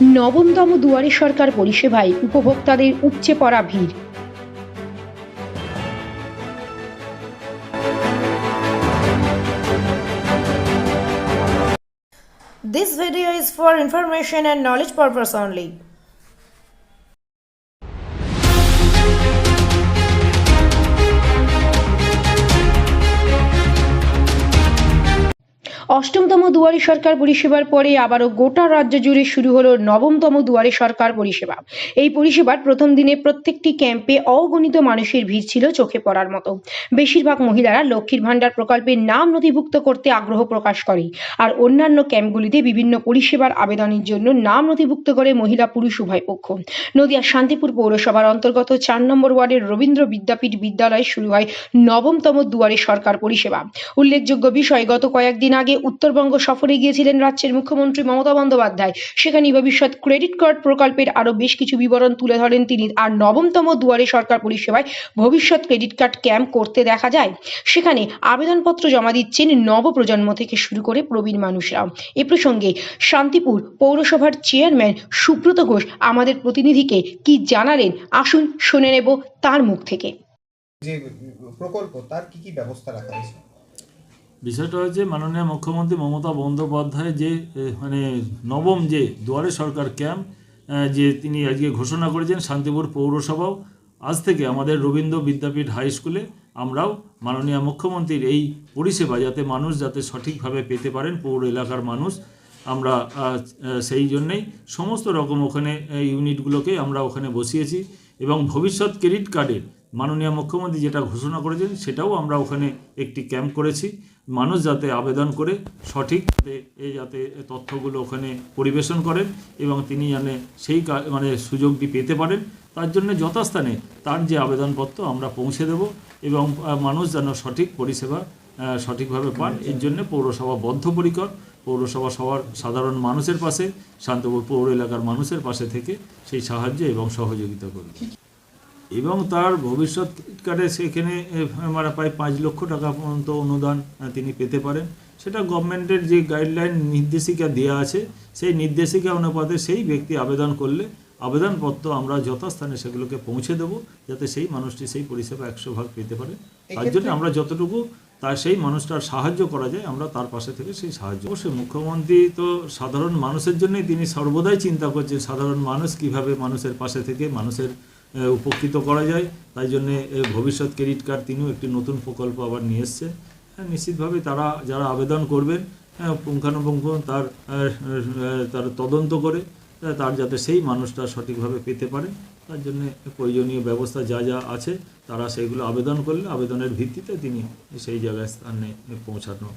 নবমতম দুয়ারে সরকার পরিষেবায় উপভোক্তাদের উপচে পড়া ভিড় This video is for information and knowledge purpose only. অষ্টমতম দুয়ারে সরকার পরিষেবার পরে আবারও গোটা রাজ্য জুড়ে শুরু হলো নবমতম দুয়ারে সরকার পরিষেবা। এই পরিষেবার প্রথম দিনে প্রত্যেকটি ক্যাম্পে অগণিত মানুষের ভিড় ছিল চোখে পড়ার মতো। বেশিরভাগ মহিলারা লক্ষ্মীর ভাণ্ডার প্রকল্পের নাম নথিভুক্ত করতে আগ্রহ প্রকাশ করে আর অন্যান্য ক্যাম্পগুলিতে বিভিন্ন পরিষেবার আবেদনের জন্য নাম নথিভুক্ত করে মহিলা পুরুষ উভয় পক্ষ। নদিয়া শান্তিপুর পৌরসভার অন্তর্গত চার নম্বর ওয়ার্ডের রবীন্দ্র বিদ্যাপীঠ বিদ্যালয়ে শুরু হয় নবমতম দুয়ারে সরকার পরিষেবা। উল্লেখযোগ্য বিষয়, গত কয়েকদিন আগে উত্তরবঙ্গ সফরে গিয়েছিলেন রাজ্যের মুখ্যমন্ত্রী মমতা বন্দ্যোপাধ্যায়। সেখানে ভবিষ্যৎ ক্রেডিট কার্ড প্রকল্পের আরও বেশ কিছু বিবরণ তুলে ধরেন তিনি। আর নবমতম দুয়ারে সরকার পরিষেবায় ভবিষ্যৎ ক্রেডিট কার্ড ক্যাম্প করতে দেখা যায়। সেখানে আবেদনপত্র জমা দিচ্ছেন নবপ্রজন্ম থেকে শুরু করে প্রবীণ মানুষরাও। এ প্রসঙ্গে শান্তিপুর পৌরসভার চেয়ারম্যান সুব্রত ঘোষ আমাদের প্রতিনিধিকে কি জানালেন? আসুন শুনে নেব তার মুখ থেকে। যে প্রকল্প, তার কি কি ব্যবস্থা রাখা হয়েছে? বিষয়টা হচ্ছে মাননীয় মুখ্যমন্ত্রী মমতা বন্দ্যোপাধ্যায় যে মানে নবম যে দুয়ারে সরকার ক্যাম্প যে তিনি আজকে ঘোষণা করেছেন শান্তিপুর পৌরসভাও, আজ থেকে আমাদের রবীন্দ্র বিদ্যাপীঠ হাই স্কুলে আমরাও মাননীয় মুখ্যমন্ত্রীর এই পরিষেবা যাতে মানুষ যাতে সঠিকভাবে পেতে পারেন, পৌর এলাকার মানুষ, আমরা সেই জন্যেই সমস্ত রকম ওখানে ইউনিটগুলোকে আমরা ওখানে বসিয়েছি এবং ভবিষ্যৎ ক্রেডিট কার্ডের মাননীয় মুখ্যমন্ত্রী যেটা ঘোষণা করেছেন, সেটাও আমরা ওখানে একটি ক্যাম্প করেছি। মানুষ যাতে আবেদন করে সঠিক যাতে তথ্যগুলো ওখানে পরিবেশন করেন এবং তিনি জানে সেই মানে সুযোগটি পেতে পারেন, তার জন্য যথাস্থানে তার যে আবেদনপত্র আমরা পৌঁছে দেব এবং মানুষ যেন সঠিক পরিষেবা সঠিকভাবে পান, এর জন্য পৌরসভা বদ্ধপরিকর। পৌরসভা সবার সাধারণ মানুষের পাশে, শান্তপুর পৌর এলাকার মানুষের পাশে থেকে সেই সাহায্য এবং সহযোগিতা করবে এবং তার ভবিষ্যৎ কার্ডে সেখানে প্রায় পাঁচ লক্ষ টাকা পর্যন্ত অনুদান তিনি পেতে পারেন। সেটা গভর্নমেন্টের যে গাইডলাইন নির্দেশিকা দেওয়া আছে সেই নির্দেশিকা অনুপাতে সেই ব্যক্তি আবেদন করলে আবেদনপত্র আমরা যথাস্থানে সেগুলোকে পৌঁছে দেবো যাতে সেই মানুষটি সেই পরিষেবা একশো ভাগ পেতে পারে। তার জন্য আমরা যতটুকু তার সেই মানুষটার সাহায্য করা যায় আমরা তার পাশে থেকে সেই সাহায্য অবশ্যই মুখ্যমন্ত্রী তো সাধারণ মানুষের জন্যই তিনি সর্বদাই চিন্তা করছেন সাধারণ মানুষ কীভাবে মানুষের পাশে থেকে মানুষের উপকৃত করা যায়। তাই জন্যে ভবিষ্যৎ ক্রেডিট কার্ড তিনিও একটি নতুন প্রকল্প আবার নিয়ে এসছে হ্যাঁ, নিশ্চিতভাবে তারা যারা আবেদন করবেন হ্যাঁ, পুঙ্খানুপুঙ্খ তার তার তদন্ত করে তার যাতে সেই মানুষটা সঠিকভাবে পেতে পারে। তার জন্য প্রয়োজনীয় ব্যবস্থা যা যা আছে তারা সেইগুলো আবেদন করলে আবেদনের ভিত্তিতে তিনি সেই জায়গায় স্থানে পৌঁছানো